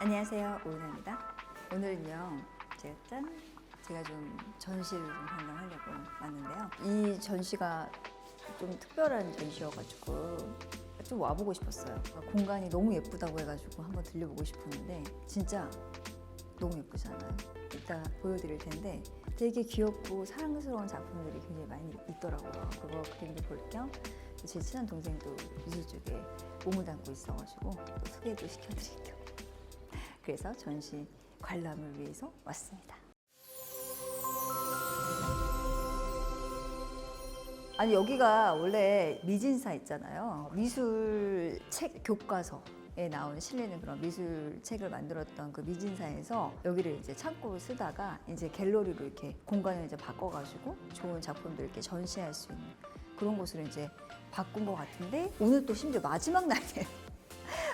안녕하세요 오은아입니다. 오늘은요 제가 짠 제가 좀 전시를 좀 관람하려고 왔는데요. 이 전시가 좀 특별한 전시여가지고 좀 와보고 싶었어요. 공간이 너무 예쁘다고 해가지고 한번 들려보고 싶었는데 진짜 너무 예쁘잖아요. 이따 보여드릴 텐데 되게 귀엽고 사랑스러운 작품들이 굉장히 많이 있더라고요. 그거 그림도 볼겸 제 친한 동생도 미술 쪽에 몸을 담고 있어가지고 또 소개도 시켜드릴 겸 그래서 전시 관람을 위해서 왔습니다. 아니 여기가 원래 미진사 있잖아요. 미술 책 교과서 에 나오는 실리는 그런 미술 책을 만들었던 그 미진사에서 여기를 이제 창고로 쓰다가 이제 갤러리로 이렇게 공간을 이제 바꿔가지고 좋은 작품들 이렇게 전시할 수 있는 그런 곳으로 이제 바꾼 것 같은데 오늘 또 심지어 마지막 날이에요.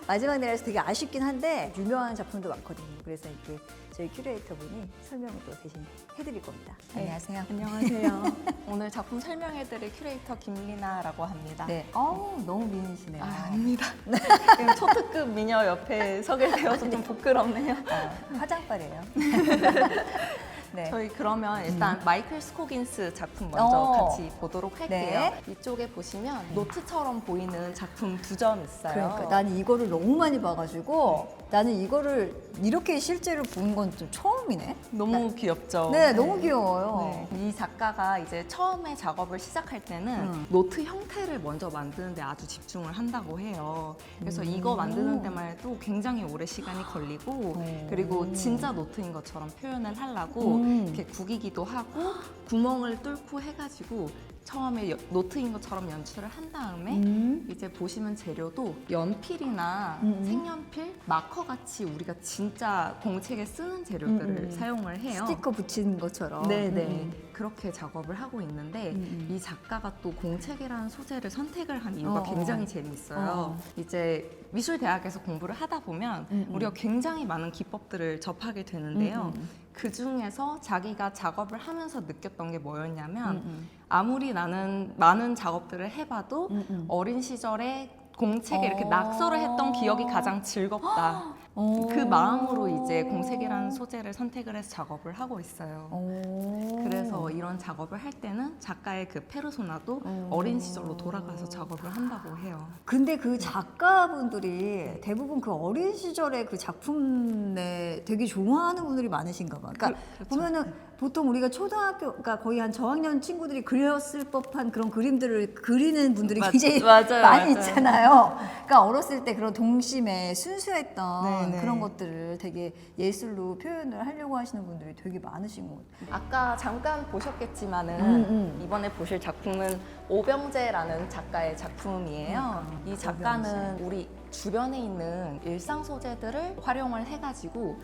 마지막 날이라서 되게 아쉽긴 한데 유명한 작품도 많거든요. 그래서 이렇게 저희 큐레이터 분이 설명을 또 대신 해드릴 겁니다. 네. 안녕하세요. 안녕하세요. 오늘 작품 설명해드릴 큐레이터 김리나라고 합니다. 네, 어우 너무 미인이시네요. 아, 아닙니다. 지금 초특급 미녀 옆에 서게 되어서 좀 부끄럽네요. 어, 화장빨이에요. 네. 저희 그러면 일단 마이클 스코긴스 작품 먼저 어. 같이 보도록 할게요. 이쪽에 보시면 노트처럼 보이는 작품 두 점 있어요. 그러니까 나는 이거를 너무 많이 봐가지고 나는 이거를 이렇게 실제로 본 건 좀 처음 이네. 너무 귀엽죠? 네, 너무 귀여워요. 네. 이 작가가 이제 처음에 작업을 시작할 때는 음. 노트 형태를 먼저 만드는데 아주 집중을 한다고 해요. 그래서 음. 이거 만드는 데만 해도 굉장히 오래 시간이 걸리고 음. 그리고 진짜 노트인 것처럼 표현을 하려고 음. 이렇게 구기기도 하고 구멍을 뚫고 해가지고 처음에 여- 노트인 것처럼 연출을 한 다음에 음. 이제 보시면 재료도 연필이나 음, 음. 색연필, 마커 같이 우리가 진짜 공책에 쓰는 재료들을 음, 음. 사용을 해요. 스티커 붙이는 것처럼. 네네 음, 그렇게 작업을 하고 있는데 음, 음. 이 작가가 또 공책이라는 소재를 선택을 한 이유가 어, 어. 굉장히 재밌어요. 어. 이제 미술대학에서 공부를 하다 보면 음, 음. 우리가 굉장히 많은 기법들을 접하게 되는데요. 음, 음. 그 중에서 자기가 작업을 하면서 느꼈던 게 뭐였냐면 음, 아무리 나는 많은 작업들을 해봐도 음, 음. 어린 시절에 공책에 이렇게 어. 낙서를 했던 기억이 가장 즐겁다. 오. 그 마음으로 이제 공책이라는 소재를 선택을 해서 작업을 하고 있어요. 오. 그래서 이런 작업을 할 때는 작가의 그 페르소나도 음. 어린 시절로 돌아가서 작업을 한다고 해요. 근데 그 작가분들이 대부분 그 어린 시절의 그 작품에 되게 좋아하는 분들이 많으신가 봐. 그러니까 그렇죠. 보면은 보통 우리가 초등학교, 그러니까 거의 한 저학년 친구들이 그렸을 법한 그런 그림들을 그리는 분들이 맞- 굉장히 맞아요, 많이 맞아요. 있잖아요. 그러니까 어렸을 때 그런 동심에 순수했던 네네. 그런 것들을 되게 예술로 표현을 하려고 하시는 분들이 되게 많으신 것 같아요. 아까 잠깐 보셨겠지만은 음, 음. 이번에 보실 작품은 오병재라는 작가의 작품이에요. 음, 이 작가는 우리 주변에 있는 일상 소재들을 활용을 해가지고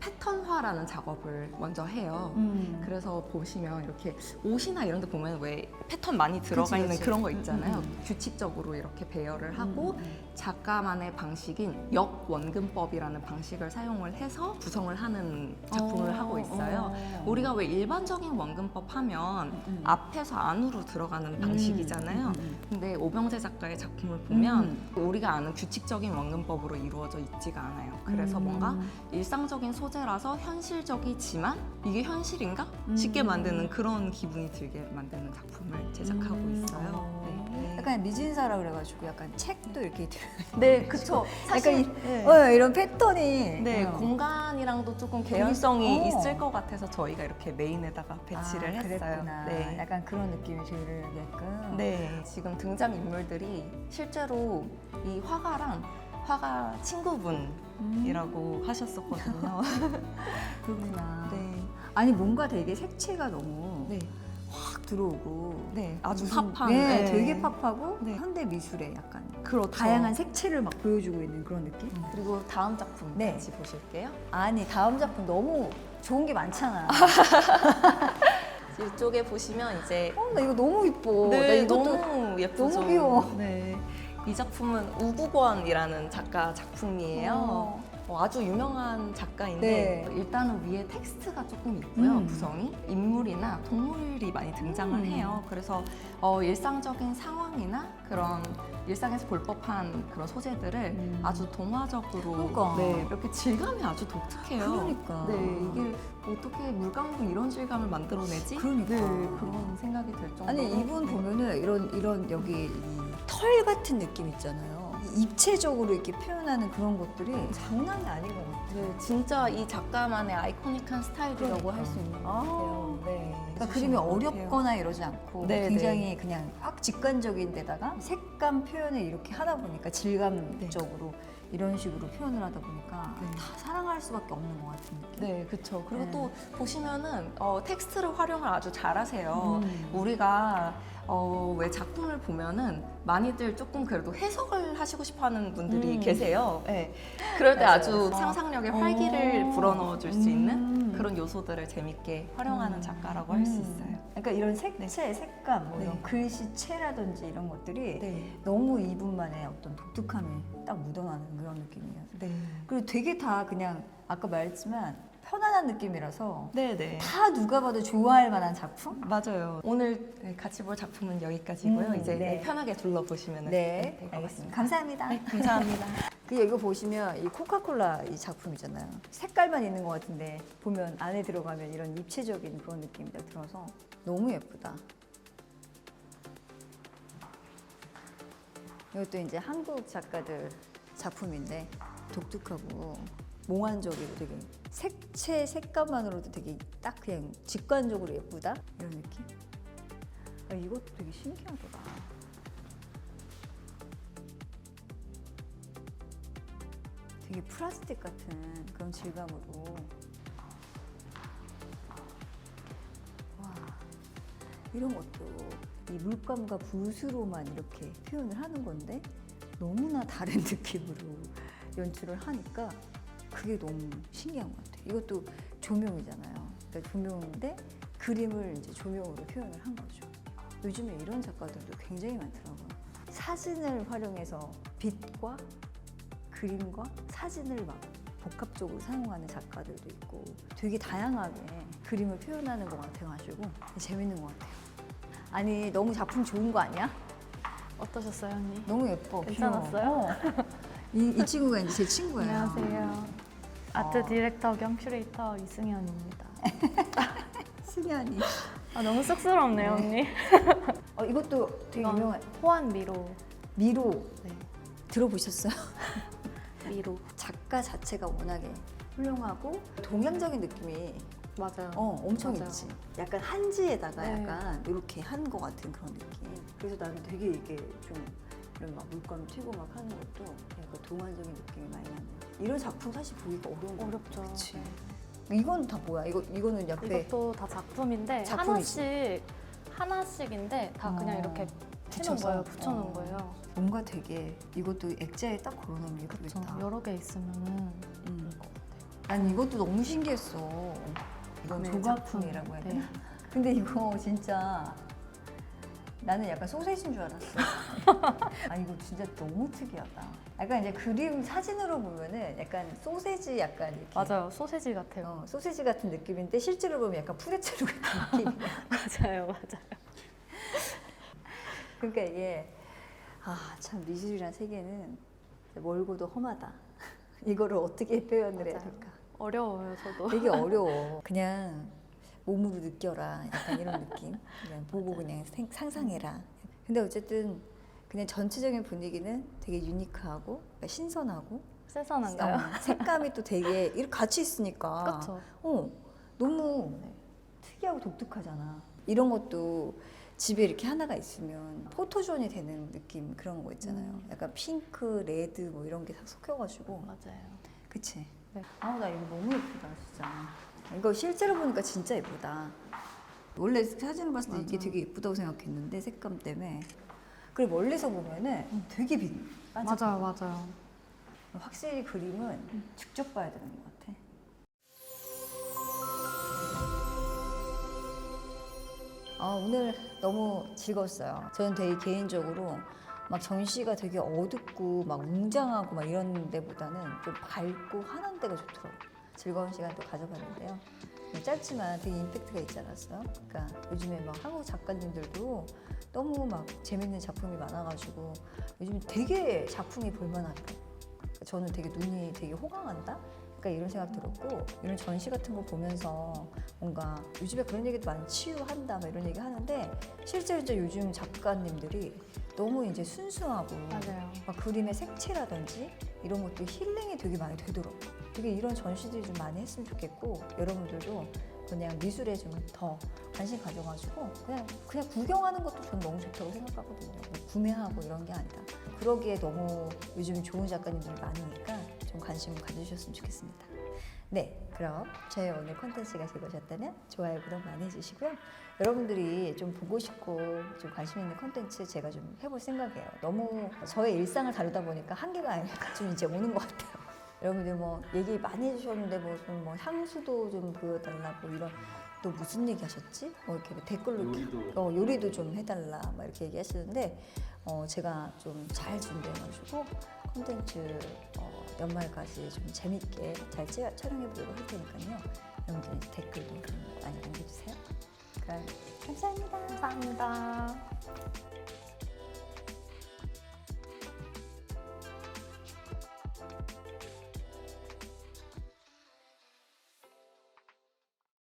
패턴화라는 작업을 먼저 해요. 음. 그래서 보시면 이렇게 옷이나 이런 데 보면 왜 패턴 많이 들어가 그치, 있는 그치. 그런 거 음, 있잖아요. 음, 음. 규칙적으로 이렇게 배열을 하고 음, 작가만의 방식인 역원근법이라는 방식을 사용을 해서 구성을 하는 작품을 어, 하고 있어요. 어. 우리가 왜 일반적인 원근법 하면 음. 앞에서 안으로 들어가는 방식이잖아요. 음, 음, 음. 근데 오병재 작가의 작품을 보면 우리가 아는 규칙적인 원근법으로 이루어져 있지가 않아요. 그래서 음. 뭔가 일상적인 소 재라서 현실적이지만 이게 현실인가? 음. 쉽게 만드는 그런 기분이 들게 만드는 작품을 제작하고 음. 있어요. 어. 네. 약간 미진사라 그래가지고 약간 책도 이렇게 들어. 네, 그쵸. 사실 약간 이, 네. 어, 이런 패턴이. 네, 어. 공간이랑도 조금 개연성이 어. 있을 것 같아서 저희가 이렇게 메인에다가 배치를 아, 했어요. 그랬구나. 네. 약간 그런 느낌이 들게끔. 네, 지금 등장 인물들이 실제로 이 화가랑 화가 친구분이라고 음, 하셨었거든요. 그렇구나. 네, 아니 뭔가 되게 색채가 너무 네, 확 들어오고. 네, 아주 팝한. 네, 되게 팝하고 네. 현대 미술의 약간 그렇죠. 다양한 색채를 막 보여주고 있는 그런 느낌. 그리고 다음 작품 네. 같이 보실게요. 아니 다음 작품 너무 좋은 게 많잖아. 이쪽에 보시면 이제 어, 나 이거 너무 이뻐. 나 네, 이것도 너무 예쁘죠. 너무 귀여워. 네. 이 작품은 우국원이라는 작가 작품이에요. 어. 어, 아주 유명한 작가인데 네. 일단은 위에 텍스트가 조금 있고요. 음. 구성이 인물이나 동물이 많이 등장을 음. 해요. 그래서 어, 일상적인 상황이나 그런 일상에서 볼 법한 그런 소재들을 음. 아주 동화적으로 그러니까. 네, 이렇게 질감이 아주 독특해요. 그러니까. 네, 이게 어떻게 물감으로 이런 질감을 만들어내지? 그러니까. 네, 그런 생각이 들 정도로. 아니 이분 네. 보면은 이런 이런 여기 이털 같은 느낌 있잖아요. 이 입체적으로 이렇게 표현하는 그런 것들이 장난이 아닌 것 같아요. 네, 진짜 이 작가만의 아이코닉한 스타일이라고. 할 수 있는 것 아. 같아요. 네. 그러니까 그림이 어렵거나 이러지 않고 네, 굉장히 그냥 확 직관적인 데다가 색감 표현을 이렇게 하다 보니까 질감적으로 이런 식으로 표현을 하다 보니까 네. 다 사랑할 수밖에 없는 것 같은 느낌. 네, 그렇죠. 그리고 네. 또 보시면은 어, 텍스트를 활용을 아주 잘하세요. 음. 우리가 어, 왜 작품을 보면은 많이들 조금 그래도 해석을 하시고 싶어 하는 분들이 음. 계세요. 네. 그럴 때. 아주 어. 상상력의 활기를 어. 불어넣어 줄 수 있는 음. 그런 요소들을 재밌게 활용하는 음. 작가라고 할수 음. 있어요. 그러니까 이런 색채, 색감, 뭐 이런 네. 글씨체라든지 이런 것들이 네. 너무 이분만의 어떤 독특함이 딱 묻어나는 그런 느낌이에요. 네. 그리고 되게 다 그냥 아까 말했지만 편안한 느낌이라서 네, 네. 다 누가 봐도 좋아할 만한 작품? 맞아요. 오늘 네, 같이 볼 작품은 여기까지고요. 음, 이제 네. 편하게 둘러보시면 네, 될것 알겠습니다. 같습니다. 감사합니다. 네, 감사합니다. 그 이거 보시면 이 코카콜라 이 작품이잖아요. 색깔만 있는 것 같은데 보면 안에 들어가면 이런 입체적인 그런 느낌이 딱 들어서 너무 예쁘다. 이것도 이제 한국 작가들 작품인데 독특하고 몽환적이고 되게 색채 색감만으로도 되게 딱 그냥 직관적으로 예쁘다 이런 느낌. 아, 이것도 되게 신기하더라. 되게 플라스틱 같은 그런 질감으로 와 이런 것도 이 물감과 붓으로만 이렇게 표현을 하는 건데 너무나 다른 느낌으로 연출을 하니까 그게 너무 신기한 것 같아요. 이것도 조명이잖아요. 그러니까 조명인데 그림을 이제 조명으로 표현을 한 거죠. 요즘에 이런 작가들도 굉장히 많더라고요. 사진을 활용해서 빛과 그림과 사진을 막 복합적으로 사용하는 작가들도 있고 되게 다양하게 그림을 표현하는 것 같아가지고 재밌는 것 같아요. 아니 너무 작품 좋은 거 아니야? 어떠셨어요, 언니? 너무 예뻐. 괜찮았어요? 이, 이 친구가 이제 제 친구예요. 안녕하세요. 아트 어. 디렉터 겸 큐레이터 이승현입니다. 승현이. 아, 너무 쑥스럽네요, 네. 언니. 어, 이것도 되게 이건 유명한 호환 미로. 미로 네, 들어보셨어요? 미로. 작가 자체가 워낙에 훌륭하고 동양적인 느낌이 맞아요. 어, 엄청 맞아요. 있지. 약간 한지에다가 네. 약간 이렇게 한 것 같은 그런 느낌. 그래서 나는 되게 이게 좀 이런 막 물감 튀고 막 하는 것도 약간 동화적인 느낌이 많이 나는. 이런 작품 사실 보기가 어려운 거 어렵죠. 그치. 네. 이건 다 뭐야? 이거 이거는 옆에 이것도 다 작품인데 작품이지. 하나씩 하나씩인데 다 그냥 어, 이렇게 붙여서? 해놓은 거예요. 붙여놓은 어. 거예요. 뭔가 되게 이것도 액자에 딱 걸어놓으면 그렇죠. 예쁘겠다. 여러 개 있으면은 음. 난 이것도 너무 신기했어. 이건 네, 조각품이라고 해야 되나? 근데 이거 진짜 나는 약간 소세지인 줄 알았어. 아 이거 진짜 너무 특이하다. 약간 이제 그림 사진으로 보면은 약간 소세지 약간 이렇게 맞아요. 소세지 같아요. 어, 소세지 같은 느낌인데 실제로 보면 약간 푸레체로 같은 느낌. 맞아요, 맞아요. 그러니까 이게 아참 미술이란 세계는 멀고도 험하다. 이거를 어떻게 표현을 해야 맞아요. 될까? 어려워요, 저도. 되게 어려워. 그냥 몸으로 느껴라. 약간 이런 느낌. 그냥 보고 그냥 생- 상상해라. 근데 어쨌든 그냥 전체적인 분위기는 되게 유니크하고 그러니까 신선하고 세선한가요? 어, 색감이 또 되게 이렇게 같이 있으니까 그렇죠. 어, 너무 특이하고 독특하잖아. 이런 것도 집에 이렇게 하나가 있으면 포토존이 되는 느낌 그런 거 있잖아요. 음. 약간 핑크, 레드 뭐 이런 게 다 섞여가지고 맞아요. 그치? 네. 아, 나 이거 너무 예쁘다, 진짜. 이거 실제로 보니까 진짜 예쁘다. 원래 사진을 봤을 때 이게 맞아. 되게 예쁘다고 생각했는데, 색감 때문에. 그리고 멀리서 보면은 되게 빛, 반짝. 맞아요, 맞아요. 확실히 그림은 직접 봐야 되는 것 같아. 아, 오늘 너무 즐거웠어요. 저는 되게 개인적으로 막 전시가 되게 어둡고 막 웅장하고 막 이런 데보다는 좀 밝고 환한 데가 좋더라고요. 즐거운 시간도 가져봤는데요. 짧지만 되게 임팩트가 있지 않았어요? 그러니까 요즘에 막 한국 작가님들도 너무 막 재밌는 작품이 많아가지고 요즘 되게 작품이 볼만하더라고요. 그러니까 저는 되게 눈이 되게 호강한다? 그러니까 이런 생각 들었고 이런 전시 같은 거 보면서 뭔가 요즘에 그런 얘기도 많이 치유한다 막 이런 얘기 하는데 실제로 이제 요즘 작가님들이 너무 이제 순수하고 그림의 색채라든지 이런 것도 힐링이 되게 많이 되더라고요. 되게 이런 전시들이 좀 많이 했으면 좋겠고 여러분들도 그냥 미술에 좀 더 관심 가져가지고 그냥 그냥 구경하는 것도 저는 너무 좋다고 생각하거든요. 뭐 구매하고 이런 게 아니라 그러기에 너무 요즘 좋은 작가님들이 많으니까 좀 관심 가져주셨으면 좋겠습니다. 네, 그럼 저희 오늘 콘텐츠가 즐거우셨다면 좋아요, 구독 많이 해주시고요. 여러분들이 좀 보고 싶고 좀 관심 있는 콘텐츠 제가 좀 해볼 생각이에요. 너무 저의 일상을 다루다 보니까 한계가 아니니까 좀 이제 오는 것 같아요. 여러분들 뭐 얘기 많이 해주셨는데 무슨 뭐 향수도 좀 보여달라고 이런 또 무슨 얘기 하셨지? 뭐 이렇게 댓글로 요리도 어, 요리도 좀 해달라 막 이렇게 얘기하시는데 어, 제가 좀 잘 준비해가지고 콘텐츠 어, 연말까지 좀 재밌게 잘 촬- 촬영해보도록 할 테니까요. 여러분들 댓글도 좀 많이 남겨주세요. 그럼 감사합니다. 감사합니다.